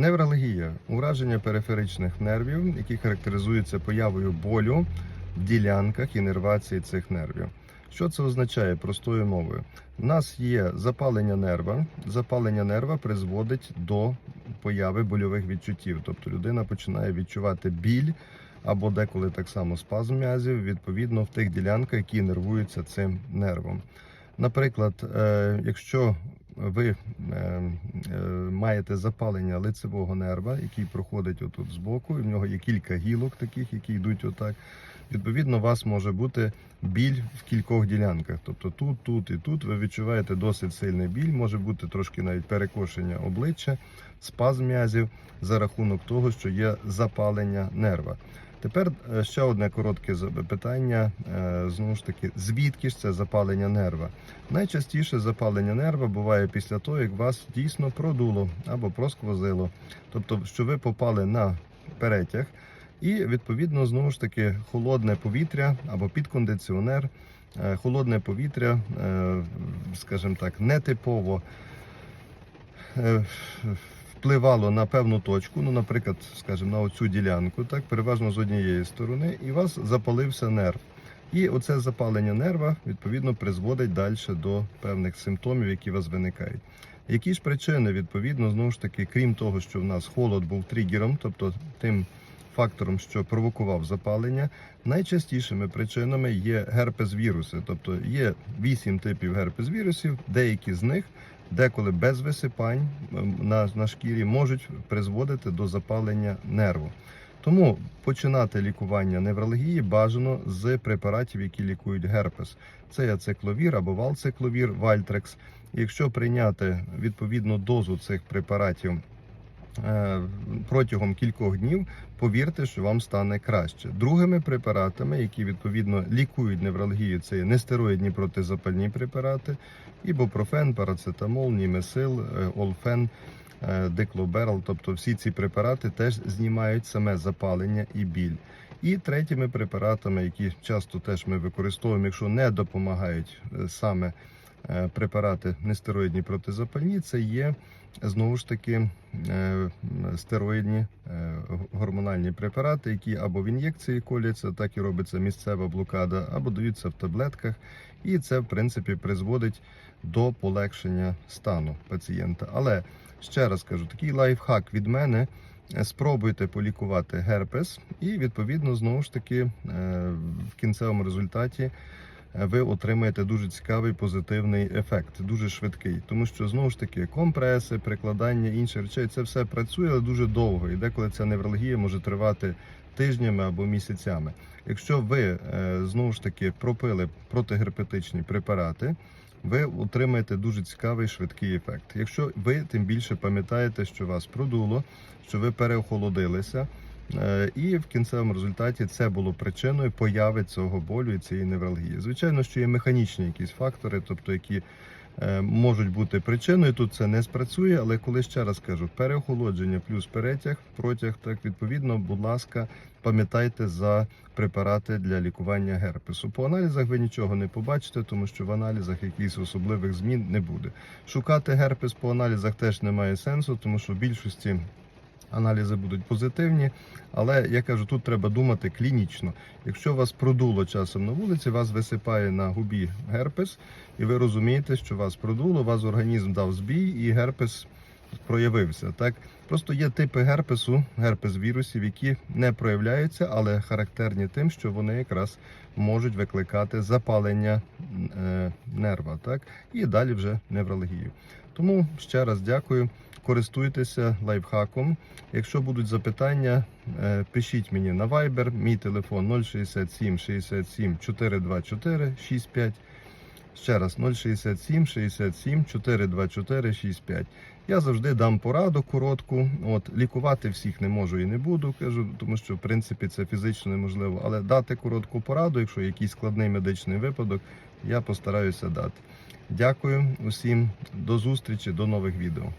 Невралгія ураження периферичних нервів, які характеризуються появою болю в ділянках інервації цих нервів. Що це означає простою мовою? У нас є запалення нерва. Запалення нерва призводить до появи больових відчуттів. Тобто людина починає відчувати біль або деколи так само спазм м'язів, відповідно в тих ділянках, які нервуються цим нервом. Наприклад, е, якщо ви е, маєте запалення лицевого нерва, який проходить отут збоку, і в нього є кілька гілок таких, які йдуть отак. Відповідно, у вас може бути біль в кількох ділянках. Тобто тут, тут і тут ви відчуваєте досить сильний біль, може бути трошки навіть перекошення обличчя, спазм м'язів за рахунок того, що є запалення нерва. Тепер е, ще одне коротке запитання. е, Знову ж таки, звідки ж це запалення нерва? Найчастіше запалення нерва буває після того, як вас дійсно продуло або просквозило. Тобто, що ви попали на перетяг, і відповідно знову ж таки холодне повітря або під кондиціонер, е, холодне повітря, скажімо так, нетипово впливало на певну точку, ну, наприклад, скажімо, на оцю ділянку, так, переважно з однієї сторони, і у вас запалився нерв. І оце запалення нерва відповідно призводить далі до певних симптомів, які у вас виникають. Які ж причини, відповідно, знову ж таки, крім того, що в нас холод був тригером, тобто тим фактором, що провокував запалення, найчастішими причинами є герпес-віруси. Тобто є вісім типів герпес-вірусів, деякі з них деколи без висипань на, на шкірі можуть призводити до запалення нерву. Тому починати лікування невралгії бажано з препаратів, які лікують герпес. Це ацикловір або валцикловір, вальтрекс. Якщо прийняти відповідну дозу цих препаратів протягом кількох днів, повірте, що вам стане краще. Другими препаратами, які відповідно лікують невралгію, це є нестероїдні протизапальні препарати, ібупрофен, парацетамол, німесил, е, олфен е, тобто всі ці препарати теж знімають саме запалення і біль. І третіми препаратами, які часто теж ми використовуємо, якщо не допомагають е, саме е, препарати нестероїдні протизапальні, це є знову ж таки е, стероїдні е, гормональні препарати, які або в ін'єкції коляться, так і робиться місцева блокада, або даються в таблетках. І це, в принципі, призводить до полегшення стану пацієнта. Але ще раз кажу, такий лайфхак від мене. Е, Спробуйте полікувати герпес, і відповідно знову ж таки е, в кінцевому результаті е, ви отримаєте дуже цікавий позитивний ефект, дуже швидкий. Тому що знову ж таки компреси, прикладання інших речей це все працює але дуже довго. І деколи ця невралгія може тривати тижнями або місяцями. Якщо ви е, знову ж таки пропили протигерпетичні препарати, ви отримаєте дуже цікавий швидкий ефект. Якщо ви тим більше пам'ятаєте, що вас продуло, що ви переохолодилися, і в кінцевому результаті це було причиною появи цього болю і цієї невралгії. Звичайно, що є механічні якісь фактори, тобто які е, можуть бути причиною. Тут це не спрацює, але коли ще раз кажу, переохолодження плюс перетяг, протяг, так відповідно, будь ласка, пам'ятайте за препарати для лікування герпесу. По аналізах ви нічого не побачите, тому що в аналізах якихось особливих змін не буде. Шукати герпес по аналізах теж немає сенсу, тому що в більшості. Аналізи будуть позитивні, але я кажу, тут треба думати клінічно. Якщо вас продуло часом на вулиці, вас висипає на губі герпес, і ви розумієте, що вас продуло, вас організм дав збій, і герпес проявився. Так просто є типи герпесу, герпес вірусів, які не проявляються, але характерні тим, що вони якраз можуть викликати запалення е, нерва, так і далі вже неврологію. Тому ще раз дякую. Користуйтеся лайфхаком. Якщо будуть запитання, е, пишіть мені на Viber. Мій телефон 067 67 424 65. Ще раз 067 67 424 65. Я завжди дам пораду коротку. От лікувати всіх не можу і не буду, кажу, тому що в принципі це фізично неможливо. Але дати коротку пораду, якщо якийсь складний медичний випадок, я постараюся дати. Дякую усім, до зустрічі, до нових відео.